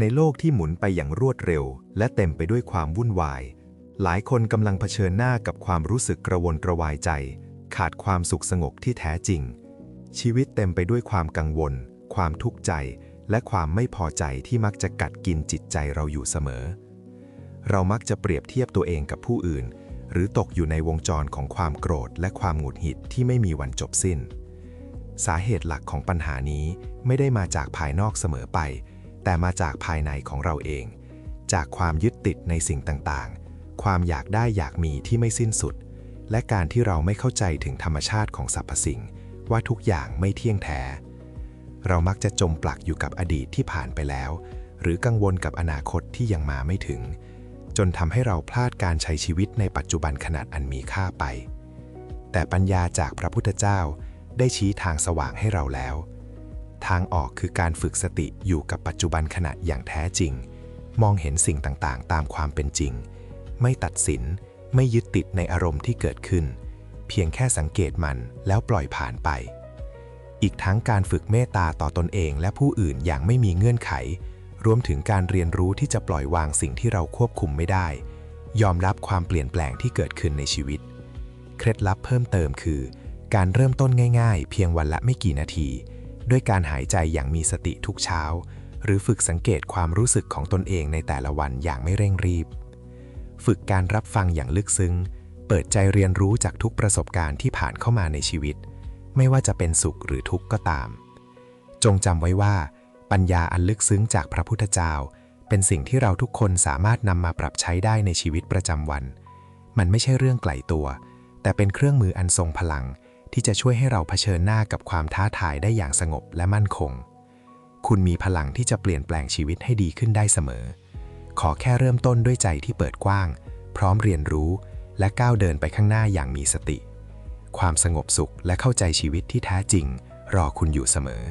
ในโลกที่หมุนไปอย่างรวดเร็ว และเต็มไปด้วยความวุ่นวาย หลายคนกำลังเผชิญหน้ากับความรู้สึกกระวนกระวายใจ ขาดความสุขสงบที่แท้จริง ชีวิตเต็มไปด้วยความกังวล ความทุกข์ใจ และความไม่พอใจที่มักจะกัดกินจิตใจเราอยู่เสมอ เรามักจะเปรียบเทียบตัวเองกับผู้อื่น หรือตกอยู่ในวงจรของความโกรธ และความหงุดหงิดที่ไม่มีวันจบสิ้น สาเหตุหลักของปัญหานี้ไม่ได้มาจากภายนอกเสมอไป แต่มาจากภายในของเราเอง จากความยึดติดในสิ่งต่างๆ ความอยากได้อยากมีที่ไม่สิ้นสุด และการที่เราไม่เข้าใจถึงธรรมชาติของสรรพสิ่ง ว่าทุกอย่างไม่เที่ยงแท้ เรามักจะจมปลักอยู่กับอดีตที่ผ่านไปแล้ว หรือกังวลกับอนาคตที่ยังมาไม่ถึง จนทำให้เราพลาดการใช้ชีวิตในปัจจุบันขนาดอันมีค่าไป แต่ปัญญาจากพระพุทธเจ้าได้ชี้ทางสว่างให้เราแล้ว ทางออกคือการฝึกสติอยู่กับปัจจุบันขณะอย่างแท้จริง มองเห็นสิ่งต่างๆ ตามความเป็นจริง ไม่ตัดสิน ไม่ยึดติดในอารมณ์ที่เกิดขึ้น เพียงแค่สังเกตมันแล้วปล่อยผ่านไป อีกทั้งการฝึกเมตตาต่อตนเองและผู้อื่นอย่างไม่มีเงื่อนไข รวมถึงการเรียนรู้ที่จะปล่อยวางสิ่งที่เราควบคุมไม่ได้ ยอมรับความเปลี่ยนแปลงที่เกิดขึ้นในชีวิต เคล็ดลับเพิ่มเติมคือ การเริ่มต้นง่าย ๆ เพียงวันละไม่กี่นาที ด้วยการหายใจอย่างมีสติทุกเช้า หรือฝึกสังเกตความรู้สึกของตนเองในแต่ละวันอย่างไม่เร่งรีบ ฝึกการรับฟังอย่างลึกซึ้ง เปิดใจเรียนรู้จากทุกประสบการณ์ที่ผ่านเข้ามาในชีวิต ไม่ว่าจะเป็นสุขหรือทุกข์ก็ตาม จงจำไว้ว่า ปัญญาอันลึกซึ้งจากพระพุทธเจ้า เป็นสิ่งที่เราทุกคนสามารถนำมาปรับใช้ได้ในชีวิตประจำวัน มันไม่ใช่เรื่องไกลตัว แต่เป็นเครื่องมืออันทรงพลัง ที่จะช่วยให้เราเผชิญหน้ากับความท้าทายได้อย่างสงบและมั่นคง คุณมีพลังที่จะเปลี่ยนแปลงชีวิตให้ดีขึ้นได้เสมอ ขอแค่เริ่มต้นด้วยใจที่เปิดกว้าง พร้อมเรียนรู้และก้าวเดินไปข้างหน้าอย่างมีสติ ความสงบสุขและเข้าใจชีวิตที่แท้จริง รอคุณอยู่เสมอ